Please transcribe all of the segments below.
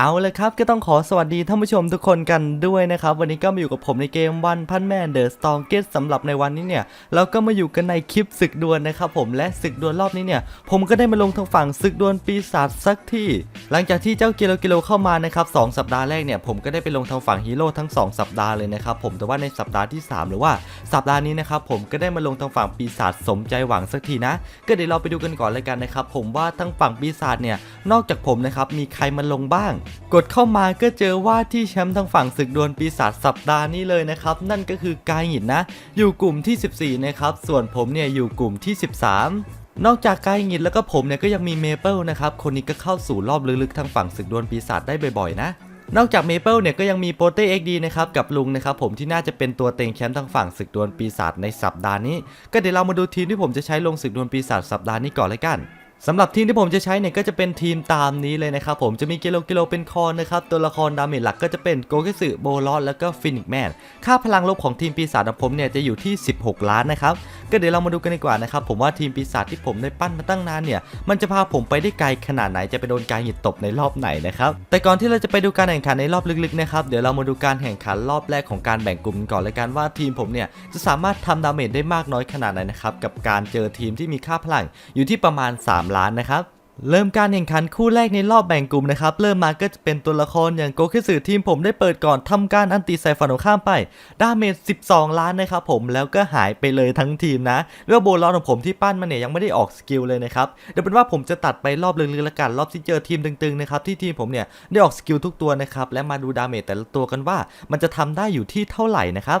เอาเลยครับก็ต้องขอสวัสดีท่านผู้ชมทุกคนกันด้วยนะครับ วันนี้ก็มาอยู่กับผมในเกมวันพันแมนเดอะสตองเกตสำหรับในวันนี้เนี่ย เราก็มาอยู่กันในคลิปศึกดวลนะครับผมและศึกดวลรอบนี้เนี่ย ผมก็ได้มาลงทางฝั่งศึกดวลปีศาจสักที่ หลังจากที่เจ้ากิโลกิโลเข้ามานะครับสองสัปดาห์แรกเนี่ยผมก็ได้ไปลงทางฝั่งฮีโร่ทั้งสองสัปดาห์เลยนะครับผมแต่ว่าในสัปดาห์ที่สามหรือว่าสัปดาห์นี้นะครับผมก็ได้มาลงทางฝั่งปีศาจสมใจหวังสักทีนะ ก็เดี๋ยวเราไปดูกันก่อนเลยกันนะครับผมว่าทั้งฝั่งปีศาจเนี่ยนอกจากผมนะครับมีใครมาลงบ้างกดเข้ามาก็เจอว่าที่แชมป์ทางฝั่งศึกดวลปีศาจสัปดาห์นี้เลยนะครับ นั่นก็คือกายหินนะ อยู่กลุ่มที่ 14 นะครับ ส่วนผมเนี่ยอยู่กลุ่มที่ 13นอกจากกายหินแล้วก็ผมเนี่ยก็ยังมีเมเปิลนะครับ คนนี้ก็เข้าสู่รอบลึกๆทางฝั่งศึกดวลปีศาจได้บ่อยๆนะ นอกจากเมเปิลเนี่ยก็ยังมีโปเต้เอ็กดีนะครับกับลุงนะครับผมที่น่าจะเป็นตัวเต็งแชมป์ทางฝั่งศึกดวลปีศาจในสัปดาห์นี้ ก็เดี๋ยวเรามาดูทีมที่ผมจะใช้ลงศึกดวลปีศาจสัปดาห์นี้ก่อนเลยกัน สำหรับทีมที่ผมจะใช้เนี่ยก็จะเป็นทีมตามนี้เลยนะครับผมจะมีกิโลกิโลเป็นคอนนะครับตัวละครดาเมจหลักก็จะเป็นโกเกสึโบลอสแล้วก็ฟินิกแมนค่าพลังลบของทีมปีศาจของผมเนี่ยจะอยู่ที่ 16 ล้านนะครับ ก็เดี๋ยวเรามาดูกันดีกว่านะครับผมว่าทีมปีศาจที่ผมได้ปั้นมาตั้งนานเนี่ยมันจะพาผมไปได้ไกลขนาดไหนจะไปโดนการหยิบตบในรอบไหนนะครับแต่ก่อนที่เราจะไปดูการแข่งขันในรอบลึกๆนะครับเดี๋ยวเรามาดูการแข่งขันรอบแรกของการแบ่งกลุ่มก่อนเลยกันว่าทีมผมเนี่ยจะสามารถทำดาเมจได้มากน้อยขนาดไหนนะครับกับการเจอทีมที่มีค่าพลังอยู่ที่ประมาณ 3 ล้านนะครับ เริ่มการแข่งขันคู่แรกในรอบแบ่งกลุ่มนะครับ เริ่มมาก็จะเป็นตัวละครอย่างโกคิสึทีมผมได้เปิดก่อนทำการอันตีใส่ฝั่งตรงข้ามไปดาเมจ 12 ล้านนะครับผมแล้วก็หายไปเลยทั้งทีมนะเรื่องโบลอนของผมที่ปั้นมาเนี่ยยังไม่ได้ออกสกิลเลยนะครับเดี๋ยวเป็นว่าผมจะตัดไปรอบลึกๆแล้วกันรอบที่เจอทีมตึงๆนะครับที่ทีมผมเนี่ยได้ออกสกิลทุกตัวนะครับและมาดูดาเมจแต่ละตัวกันว่า มันจะทำได้อยู่ที่เท่าไหร่นะครับ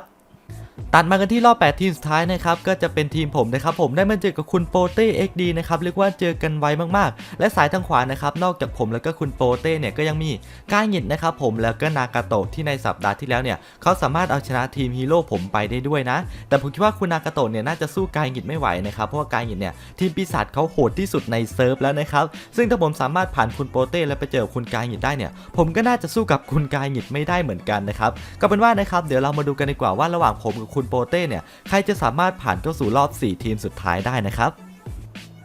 ตัดมากันที่รอบ 8 ทีมสุดท้ายนะครับก็จะเป็นทีมผมนะครับผมได้มาเจอกับคุณโปเต้ XD นะครับเรียกว่าเจอกันไวมากๆ และสายทางขวานะครับนอกจากผมแล้วก็คุณโปเต้เนี่ยก็ยังมีก้าหงิดนะครับผมแล้วก็นากาโตะที่ในสัปดาห์ที่แล้วเนี่ยเขาสามารถเอาชนะทีมฮีโร่ผมไปได้ด้วยนะ แต่ผมคิดว่าคุณนากาโตะเนี่ยน่าจะสู้กายหงิดไม่ไหวนะครับเพราะว่ากายหงิดเนี่ยทีมปีศาจเขาโหดที่สุดในเซิร์ฟแล้วนะครับซึ่งถ้าผมสามารถผ่านคุณโปเต้แล้วไปเจอคุณกายหงิดได้เนี่ยผมก็น่าจะสู้กับคุณกายหงิดไม่ได้เหมือนกันนะครับก็เป็นว่านะครับเดี๋ยวเรามาดูกันดีกว่าว่าระหว่างผมกับคุณโปเต้เนี่ย ใครจะสามารถผ่านเข้าสู่รอบ 4 ทีมสุดท้ายได้นะครับ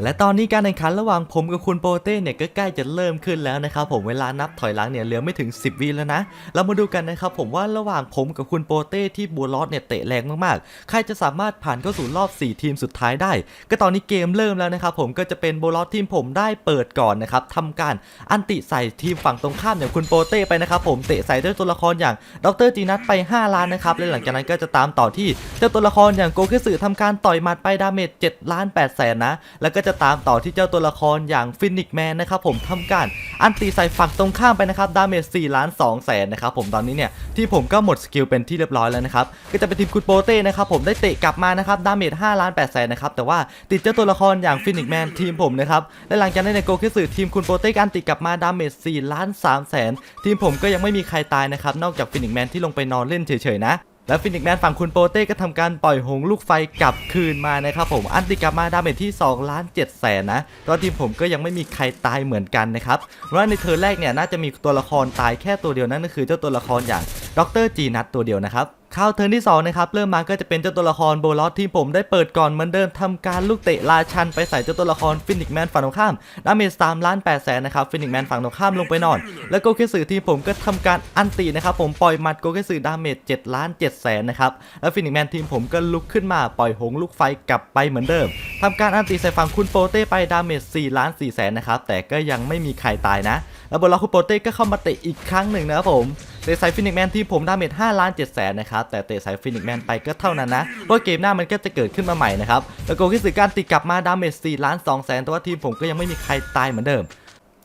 และตอนนี้การแข่งขันระหว่างผมกับคุณโปเต้เนี่ยก็ใกล้จะเริ่มขึ้นแล้วนะครับผมเวลานับถอยหลังเนี่ยเหลือไม่ถึง 10วิแล้วนะ เรามาดูกันนะครับผมว่าระหว่างผมกับคุณโปเต้ที่บัวลอสเนี่ยเตะแรงมากๆ ใครจะสามารถผ่านเข้าสู่รอบ 4 ทีมสุดท้ายได้ ก็ตอนนี้เกมเริ่มแล้วนะครับผมก็จะเป็นบัวลอสทีมผมได้เปิดก่อนนะครับทำการอันติใส่ทีมฝั่งตรงข้ามอย่างคุณโปเต้ไปนะครับผมเตะใส่ด้วยตัวละครอย่างดรจีนัทไป 5 ล้านนะครับและหลังจากนั้นก็จะตามต่อที่เจ้าตัวละครอย่างโกเคสึทำการต่อยหมัดไปดาเมจ7ล้าน8แสนนะแล้วก็จะตามต่อที่เจ้าตัวละครอย่างฟินิกแมนนะครับผมทำการอันตีใส่ฝั่งตรงข้ามไปนะครับดาเมจ4ล้าน2แสนนะครับผมตอนนี้เนี่ยที่ผมก็หมดสกิลเป็นที่เรียบร้อยแล้วนะครับก็จะเป็นทีมคุณโปเต้นะครับผมได้เตะกลับมานะครับดาเมจ5ล้าน8แสนนะครับแต่ว่าติดเจ้าตัวละครอย่างฟินิกแมนทีมผมนะครับและหลังจากนั้นในโกคิสึทีมคุณโปเต้กันติดกลับมาดาเมจ4ล้าน3แสนทีมผมก็ยังไม่มีใครตายนะครับนอกจากฟินิกแมนที่ลงไปนอนเล่นเฉยๆนะ แล้วฟินิกแมนฝั่งคุณโปเต้ก็ทำการปล่อยหงลูกไฟกลับคืนมานะครับผมอันติกลับมาดาเมจที่2ล้าน7แสนนะตอนทีมผมก็ยังไม่มีใครตายเหมือนกันนะครับเพราะว่าในเทอร์แรกเนี่ยน่าจะมีตัวละครตายแค่ตัวเดียวนั่นก็คือเจ้าตัวละครอย่างดรจีนัทตัวเดียวนะครับ เข้าเทิร์นที่2นะครับเริ่มมาก็จะเป็นเจ้าตัวละครโบลอสที่ผมได้เปิดก่อนเหมือนเดิมทำการลูกเตะราชันไปใส่เจ้าตัวละครฟินิกแมนฝั่งตรงข้ามดาเมจ3ล้าน8แสนนะครับฟินิกแมนฝั่งตรงข้ามลงไปนอน แล้วโกเคสึทีมผมก็ทำการอันตีนะครับผมปล่อยหมัดโกเคสึดาเมจ7ล้าน7แสนนะครับแล้วฟินิกแมนทีมผมก็ลุกขึ้นมาปล่อยหงลูกไฟกลับไปเหมือนเดิมทำการอันตีใส่ฝั่งคุณโปเต้ไปดาเมจ4ล้าน4แสนนะครับแต่ก็ยังไม่มีใครตายนะ แล้วโบล็อกคุณโปเต้ก็เข้ามาเตะอีกครั้งหนึ่งนะครับผม เตะใส่ฟินิกแมนที่ผมดาเมจ5ล้าน7แสนนะครับ แต่เตะใส่ฟินิกแมนไปก็เท่านั้นนะเพราะเกมหน้ามันก็จะเกิดขึ้นมาใหม่นะครับ แล้วโกคิสึการติดกลับมาดาเมจ4ล้าน2แสนแต่ว่าทีมผมก็ยังไม่มีใครตายเหมือนเดิม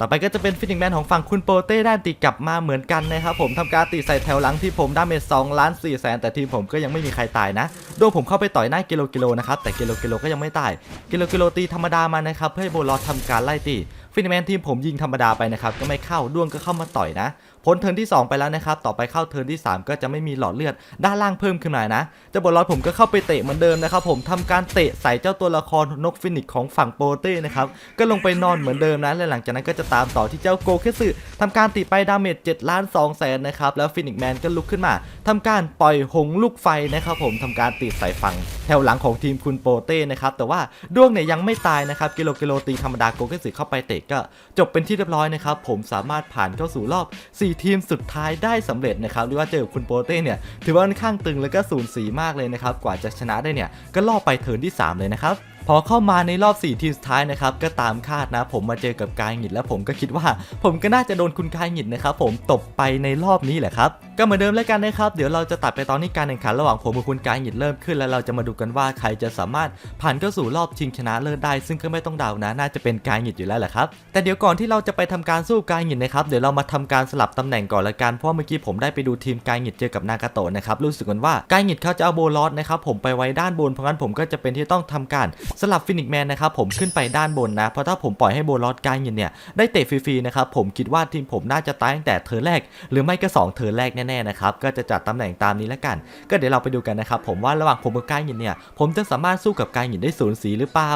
ต่อไปก็จะเป็นฟินิกแมนของฝั่งคุณโปเต้ได้ติดกลับมาเหมือนกันนะครับผมทำการตีใส่แถวหลังที่ผมดาเมจ2ล้าน4แสนแต่ทีมผมก็ยังไม่มีใครตายนะโดนผมเข้าไปต่อยหน้ากิโลกิโลนะครับแต่กิโลกิโลก็ยังไม่ตายกิโลกิโลตีธรรมดามานะครับเพื่อให้โบลอสทำการไล่ตีฟินิกแมนทีมผมยิงธรรมดาไปนะครับก็ไม่เข้าด้วงก็เข้ามาต่อยนะ พ้นเทิร์นที่ 2 ไปแล้วนะครับ ต่อไปเข้าเทิร์นที่ 3 ก็จะไม่มีหลอดเลือดด้านล่างเพิ่มขึ้นมานะเจ้าบอลลอดผมก็เข้าไปเตะเหมือนเดิมนะครับผมทำการเตะใส่เจ้าตัวละครนกฟินิกของฝั่งโปเต้นะครับก็ลงไปนอนเหมือนเดิมนะและหลังจากนั้นก็จะตามต่อที่เจ้าโกเคสึทำการตีไปดาเมจ7ล้าน2แสนนะครับแล้วฟินิกแมนก็ลุกขึ้นมาทำการปล่อยหงลูกไฟนะครับผมทำการตีใส่ฝั่งแถวหลังของทีมคุณโปเต้นะครับแต่ว่าด้วงเนี่ยยังไม่ตายนะครับกิโลกิโลตีธรรมดาโกเคสึเข้าไปเตะก็ จบเป็นที่เรียบร้อยนะครับผมสามารถผ่านเข้าสู่รอบ4ทีมสุดท้ายได้สำเร็จนะครับหรือว่าเจอกับคุณโปเต้เนี่ยถือว่าค่อนข้างตึงแล้วก็สูสีมากเลยนะครับกว่าจะชนะได้เนี่ยก็ล่อไปเทิร์นที่ 3 เลยนะครับพอเข้ามาในรอบ 4 ทีมสุดท้ายนะครับก็ตามคาดนะ ผมมาเจอกับกายหงิดแล้วผมก็คิดว่า ผมก็น่าจะโดนคุณกายหงิดนะครับผมตบไปในรอบนี้แหละครับ ก็เหมือนเดิมแล้วกันนะครับ เดี๋ยวเราจะตัดไปตอนที่การแข่งขันระหว่างผมกับคุณกายหงิดเริ่มขึ้น แล้วเราจะมาดูกันว่าใครจะสามารถผ่านเข้าสู่รอบชิงชนะเลิศได้ ซึ่งก็ไม่ต้องเดานะ น่าจะเป็นกายหงิดอยู่แล้วแหละครับ แต่เดี๋ยวก่อนที่เราจะไปทำการสู้กายหงิดนะครับ เดี๋ยวเรามาทำการสลับตำแหน่งก่อนละกัน เพราะเมื่อกี้ผมได้ไปดูทีมกายหงิดเจอกับนากาโตะนะครับ รู้สึกกันว่ากายหงิดเขาจะเอาโบลอสนะครับ ผมไปไว้ด้านบน เพราะงั้นผมก็จะเป็นที่ต้องทำการสลับฟินิกแมนนะครับ ผมขึ้นไปด้านบนนะ เพราะถ้าผมปล่อยให้โบลอสกายหงิดเนี่ยได้เตะฟรีๆนะครับ ผมคิดว่าทีมผมน่าจะตายตั้งแต่เธอแรก หรือไม่ก็สองเธอแรกแน่ๆนะครับก็จะจัดตำแหน่งตามนี้แล้วกัน ก็เดี๋ยวเราไปดูกันนะครับผมว่าระหว่างผมกับกายหงิดเนี่ยผมจะสามารถสู้กับกายหงิดได้สูสีหรือเปล่า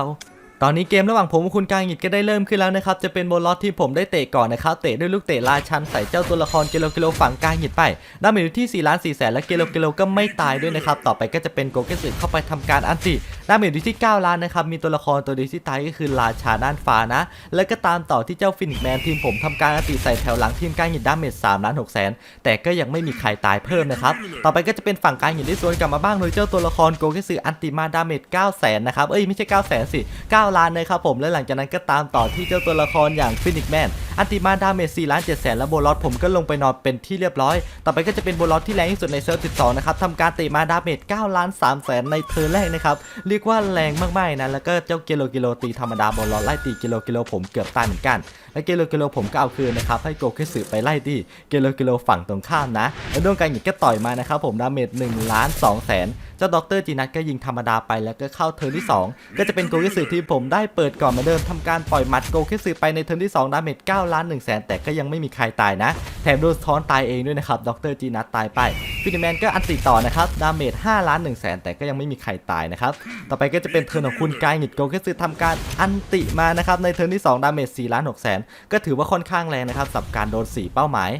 ตอนนี้เกมระหว่างผมกับคุณกายหงิดก็ได้เริ่มขึ้นแล้วนะครับ จะเป็นโบลอสที่ผมได้เตะก่อนนะครับ เตะด้วยลูกเตะราชันใส่เจ้าตัวละครเกโลเกโลฝั่งกายหงิดไปดาเมจอยู่ที่4ล้าน4แสนและเกโลเกโลก็ไม่ตายด้วยนะครับ ต่อไปก็จะเป็นโกเกสึเข้าไปทำการอันติ ดาเมจอยู่ที่ 9 ล้านนะครับ มีตัวละครตัวเดียวที่ตายก็คือราชาด้านฟ้านะ แล้วก็ตามต่อที่เจ้าฟินิกแมนทีมผมทำการอันติใส่แถวหลังทีมกายหงิดดาเมจ3ล้าน6แสนแต่ก็ยังไม่มีใครตายเพิ่มนะครับ ต่อไปก็จะเป็นฝั่งกายหงิดที่สวนกลับมาบ้างโดยเจ้าตัวละครโกเกสึอันติมาดาเมจ9แสนนะครับ เอ้ยไม่ใช่9แสนสิ9ล้านนะครับผม และหลังจากนั้นก็ตามต่อที่เจ้าตัวละครอย่างฟินิกแมนอันติมาดาเมจ4ล้าน7แสนและโบลอสผมก็ลงไปนอนเป็นที่เรียบร้อย ต่อไปก็จะเป็นโบลอสที่แรงที่สุดในเซิร์ฟ12 นะครับทำการตะมาดาเมจ9ล้าน3แสนในเทอร์นแรกนะครับ เรียกว่าแรงมากๆนะ แล้วก็เจ้าเกโลกิโลตีธรรมดาโบลอสไล่ตีเกโลกิโลผมเกือบตายเหมือนกัน และเกโลกิโลผมก็เอาคืนนะครับ ให้โกเคสึไปไล่ที่เกโลกิโลฝั่งตรงข้ามนะ แล้วดวงการหยิบก็ต่อยมานะครับผมดาเมจ1ล้าน2แสนเจ้าด็อกเตอร์จีนัทก็ยิงธรรมดาไปแล้วก็เข้าเทิร์นที่ 2 ก็จะเป็นโกเคสึที่ผมได้เปิดก่อนมาเดิมทำการปล่อยหมัดโกเคสึไปในเทิร์นที่2ดาเมจ9 9ล้าน1แสนแต่ก็ยังไม่มีใครตายนะ แถมโดนท้อนตายเองด้วยนะครับด็อกเตอร์จีนัทตายไปฟินิแมนก็อันติต่อนะครับดาเมจ5ล้าน1แสนแต่ก็ยังไม่มีใครตายนะครับต่อไปก็จะเป็นเทิร์นของคุณกายหงิดโกเคสึทำการอันติมานะครับในเทิร์นที่2ดาเมจ4ล้าน6แสนก็ถือว่าค่อนข้างแรงนะครับสำหรับการโดน4เป้าหมาย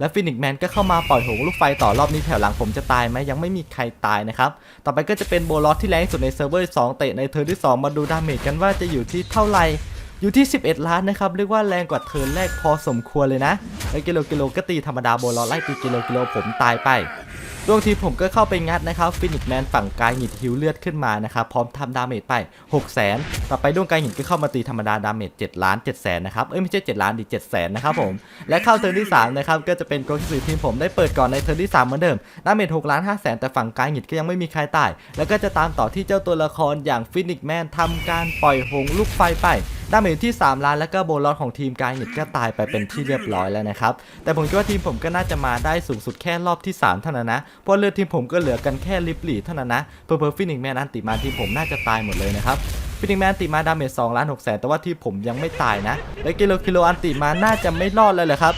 และฟินิกแมนก็เข้ามาปล่อยหงลูกไฟต่อรอบนี้แถวหลังผมจะตายไหมยังไม่มีใครตายนะครับ ต่อไปก็จะเป็นโบลอสที่แรงที่สุดในเซิร์ฟเวอร์2เตะในเทิร์นที่ 2 มาดูดาเมจกันว่าจะอยู่ที่เท่าไหร่ อยู่ที่ 11 ล้านนะครับ เรียกว่าแรงกว่าเทิร์นแรกพอสมควรเลยนะแล้วกิโลกิโลก็ตีธรรมดาโบลอสไล่ตีกิโลกิโลผมตายไปดวงทีผมก็เข้าไปงัดนะครับฟินิกแมนฝั่งกายหงิดฮิวเลือดขึ้นมานะครับพร้อมทำดาเมจไป 6 0 0 0 0 0 ต่อไปดวงกายหงิดก็เข้ามาตีธรรมดาดาเมจ7ล้าน7แสนนะครับ เอ้ยไม่ใช่ 7 ล้านดิ7แสนนะครับผม และเข้าเทิร์นที่ 3 นะครับ ก็จะเป็นโกคิสึทีมผมได้เปิดก่อนในเทิร์นที่ 3 เหมือนเดิมดาเมจ6ล้าน5แสนแต่ฝั่งกายหงิดก็ยังไม่มีใครตาย แล้วก็จะตามต่อที่เจ้าตัวละครอย่างฟินิกแมนทำการปล่อยหงลูกไฟไป ดาเมจที่ 3 ล้านแล้วก็โบลอสของทีมกายหงิดก็ตายไปเป็นที่เรียบร้อยแล้วนะครับ แต่ผมคิดว่าทีมผมก็น่าจะมาได้สูงสุดแค่รอบที่ 3 เท่านั้นนะ เพราะเลือดทีมผมก็เหลือกันแค่ลิปลีเท่านั้นนะเพอร์เพอร์ฟินิกแมนอันติมาทีมผมน่าจะตายหมดเลยนะครับฟินิกแมนอันติมาดาเมจ2ล้าน6แสนแต่ว่าที่ผมยังไม่ตายนะ และกิโลกิโลอันติมาน่าจะไม่รอดเลยเหรอครับ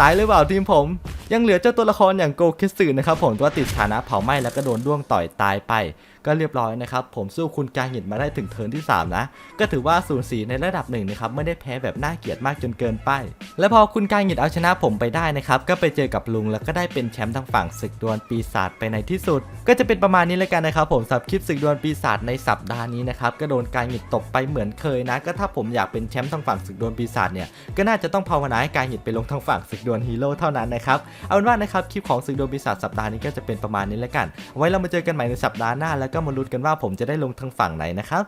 ตายหรือเปล่าทีมผม ยังเหลือเจ้าตัวละครอย่างโกคิสึนะครับผมตัวติดฐานะเผาไหม้แล้วก็โดนด้วงต่อยตายไป ก็เรียบร้อยนะครับผมสู้คุณกาหินมาได้ถึงเทิร์นที่ 3 นะ ก็ถือว่าสูสีในระดับหนึ่งนะครับไม่ได้แพ้แบบน่าเกลียดมากจนเกินไป และพอคุณกาหินเอาชนะผมไปได้นะครับก็ไปเจอกับลุงแล้วก็ได้เป็นแชมป์ทางฝั่งศึกดวลปีศาจไปในที่สุด ก็จะเป็นประมาณนี้เลยกันนะครับผมสำหรับคลิปศึกดวลปีศาจในสัปดาห์นี้นะครับก็โดนกาหินตบไปเหมือนเคยนะ ก็ถ้าผมอยากเป็นแชมป์ทางฝั่งศึกดวลปีศาจเนี่ยก็น่าจะต้องภาวนาให้กาหินไปลงทางฝั่งศึกดวลฮีโร่เท่านั้นนะครับเอาเป็นว่านะครับคลิปของศึกดวลปีศาจสัปดาห์นี้ก็จะเป็นประมาณนี้แล้วกัน ไว้เรามาเจอกันใหม่ในสัปดาห์หน้าแล้วก็มาลุ้นกันว่าผมจะได้ลงทางฝั่งไหนนะครับ